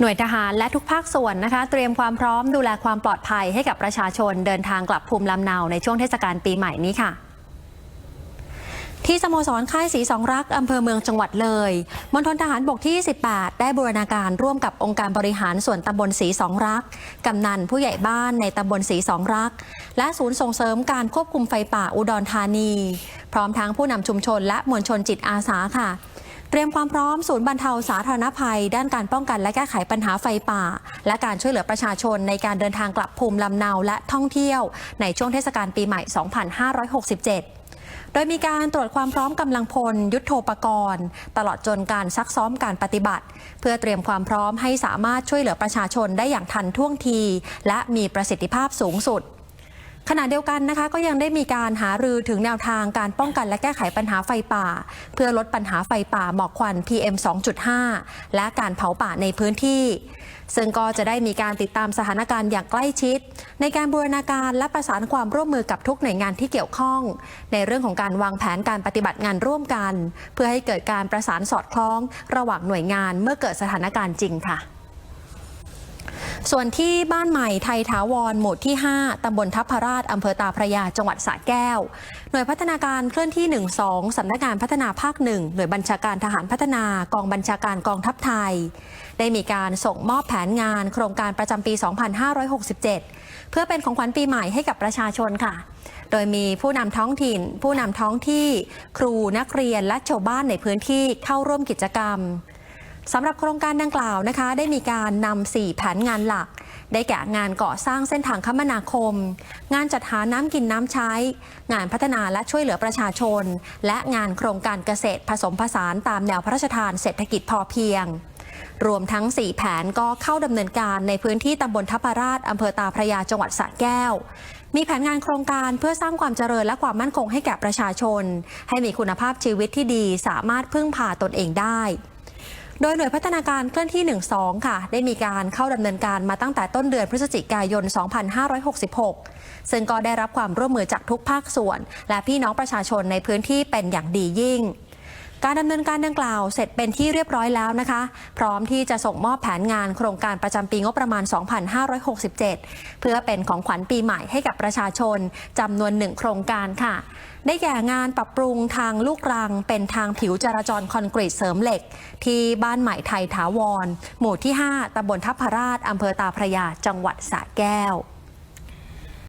หน่วยทหารและทุกภาคส่วนนะคะ เตรียมความพร้อมดูแลความปลอดภัยให้กับประชาชนเดินทางกลับภูมิลำเนาในช่วงเทศกาลปีใหม่นี้ค่ะที่สโมสรค่ายสีสองรัก อำเภอเมืองจังหวัดเลยมณฑลทหารบกที่ 18 ได้บูรณาการร่วมกับองค์การบริหารส่วนตำบลสีสองรัก กำนันผู้ใหญ่บ้านในตำบลสีสองรัก และศูนย์ส่งเสริมการควบคุมไฟป่าอุดรธานี พร้อมทั้งผู้นำชุมชนและมวลชนจิตอาสาค่ะ เตรียมความพร้อมศูนย์บรรเทาสาธารณภัย ด้านการป้องกันและแก้ไขปัญหาไฟป่า และการช่วยเหลือประชาชนในการเดินทางกลับภูมิลำเนาและท่องเที่ยว ในช่วงเทศกาลปีใหม่ 2567โดยมีการตรวจความพร้อมกำลังพล ยุทโธปกรณ์ ตลอดจนการซักซ้อมการปฏิบัติ เพื่อเตรียมความพร้อมให้สามารถช่วยเหลือประชาชนได้อย่างทันท่วงที และมีประสิทธิภาพสูงสุด ขณะเดียวกันนะคะก็ยังได้มีการหารือถึงแนวทางการป้องกันและแก้ไขปัญหาไฟป่า เพื่อลดปัญหาไฟป่าหมอกควัน PM 2.5 และการเผาป่าในพื้นที่ ซึ่งก็จะได้มีการติดตามสถานการณ์อย่างใกล้ชิด ในการบูรณาการและประสานความร่วมมือกับทุกหน่วยงานที่เกี่ยวข้อง ในเรื่องของการวางแผนการปฏิบัติงานร่วมกัน เพื่อให้เกิดการประสานสอดคล้อง ระหว่างหน่วยงานเมื่อเกิดสถานการณ์จริงค่ะ ส่วนที่บ้านใหม่ไทยถาวรหมู่ที่ 5 ตำบลทัพพราชอำเภอตาพระยาจังหวัดสระแก้ว หน่วยพัฒนาการเคลื่อนที่ 12 สำนักงานพัฒนาภาคหนึ่งหน่วยบัญชาการทหารพัฒนากองบัญชาการกองทัพไทย ได้มีการส่งมอบแผนงานโครงการประจำปี 2567 เพื่อเป็นของขวัญปีใหม่ให้กับประชาชนค่ะ โดยมีผู้นำท้องถิ่น ผู้นำท้องที่ ครูนักเรียนและชาวบ้านในพื้นที่เข้าร่วมกิจกรรม สำหรับโครงการดังกล่าวนะคะ ได้มีการนำ4แผนงานหลัก ได้แก่งานก่อสร้างเส้นทางคมนาคม งานจัดหาน้ำกินน้ำใช้ งานพัฒนาและช่วยเหลือประชาชน และงานโครงการเกษตรผสมผสานตามแนวพระราชทานเศรษฐกิจพอเพียง รวมทั้ง 4 แผนก็เข้าดำเนินการในพื้นที่ตำบลทัพราชอำเภอตาพระยาจังหวัดสระแก้วมีแผนงานโครงการเพื่อสร้างความเจริญและความมั่นคงให้แก่ประชาชน ให้มีคุณภาพชีวิตที่ดีสามารถพึ่งพาตนเองได้ โดยหน่วยพัฒนาการเคลื่อนที่ 12 ค่ะ ได้มีการเข้าดำเนินการมาตั้งแต่ต้นเดือนพฤศจิกายน 2566 ซึ่งก็ได้รับความร่วมมือจากทุกภาคส่วน และพี่น้องประชาชนในพื้นที่เป็นอย่างดียิ่ง การดำเนินการดังกล่าวเสร็จเป็นที่เรียบร้อยแล้วนะคะ พร้อมที่จะส่งมอบแผนงานโครงการประจำปีงบประมาณ 2567 เพื่อเป็นของขวัญปีใหม่ให้กับประชาชนจำนวนหนึ่งโครงการค่ะ ได้แก่งานปรับปรุงทางลูกรัง เป็นทางผิวจราจรคอนกรีตเสริมเหล็ก ที่บ้านใหม่ไทยถาวร หมู่ที่ 5ตำบลทัพพราชอำเภอตาพระยาจังหวัดสระแก้ว